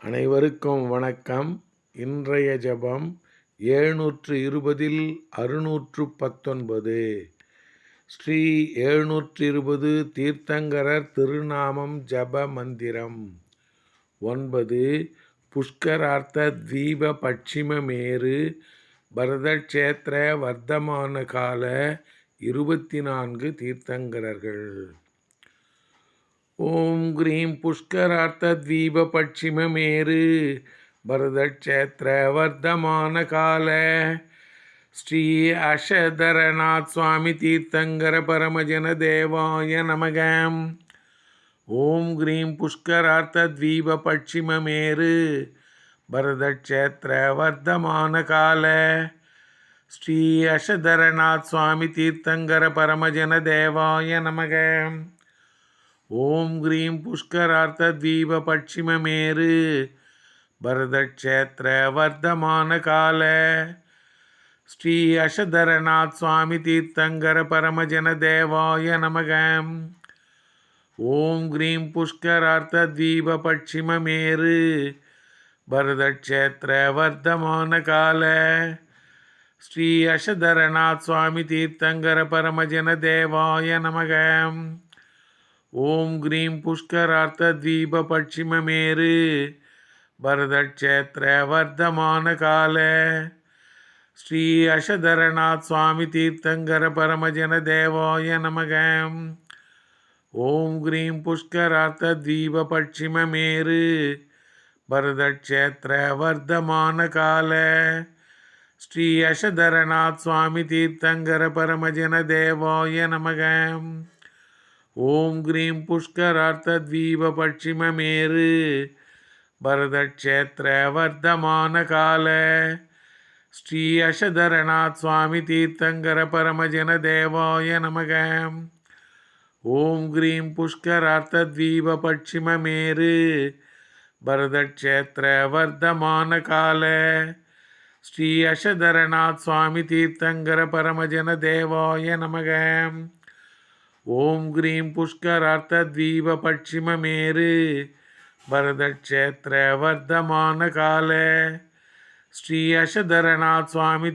அனைவருக்கும் வணக்கம். இன்றைய ஜபம் எழுநூற்று இருபதில் அறுநூற்று பத்தொன்பது ஸ்ரீ எழுநூற்று இருபது தீர்த்தங்கரர் திருநாமம் ஜப மந்திரம். ஒன்பது புஷ்கரார்த்த தீப பட்சிம மேரு பரதக்ஷேத்திர வர்த்தமான கால இருபத்தி நான்கு தீர்த்தங்கரர்கள். ஓம் கிரீம் புஷ்கரார்த்தத்வீபபட்சிமமேரு பரதக்ஷேத்திரவர்தமான கால. ஸ்ரீ அஷதரநாத் சுவாமி தீர்த்தங்கர பரமஜன தேவாய நமகம் ஓம் கிரீம் புஷ்கரார்த்தத்வீபபட்சிமமேரு பரதக்ஷேத்திரவர்தமான கால. ஸ்ரீ அஷதரநாத் சுவாமி தீர்த்தங்கர பரமஜன தேவாய நமகம் ஓம் கிரீம் புஷ்கரார்த்த பட்சிம மேரு பரதக்ஷேத்திர வர்த்தமான கால. ஸ்ரீ அஷதரநாத் சுவாமி தீர்த்தங்கர பரமஜன தேவாய நமகம் ஓம் கிரீம் புஷ்கரார்த்த பட்சிம மேரு பரதக்ஷேத்திர வர்த்தமான கால. ஸ்ரீ அஷதரநாத் சுவாமி தீர்த்தங்கர பரமஜன தேவாய நமகம் ஓம் கிரீம் புஷ்கரார்த்த தீப பட்சிமமேரு. பரதக்ஷேத்திர வர்த்தமான கால. ஸ்ரீ அஷதரநாத் சுவாமி தீர்த்தங்கர பரமஜன தேவாய நமகம் ஓம் கிரீம் புஷ்கரார்த்த தீப பட்சிமமேரு. பரதக்ஷேத்திர வர்த்தமான கால. ஸ்ரீ அஷதரநாத் சுவாமி தீர்த்தங்கர பரமஜன தேவாய நமகம் ஓம் கிரீம் புஷ்கரார்த்தத்வீபபட்சிமமேரு பரதக்ஷேத்திர வர்த்தமான கால. ஸ்ரீ அஷதரநாத் சுவாமி தீர்த்தங்கர பரமஜன தேவாய நமக. ஓம் கிரீம் புஷ்கரார்த்தத்வீபபட்சிமமேரு பரதக்ஷேத்திர வர்த்தமான கால. ஸ்ரீ அஷதரநாத் சுவாமி தீர்த்தங்கர பரமஜன தேவாய நமகம் ஓம் கிரீம் புஷ்கரார்த்த பட்சிம மேரு பரதக்ஷேத்திர வர்த்தமான கால. ஸ்ரீ அஷதரநாத் சுவாமி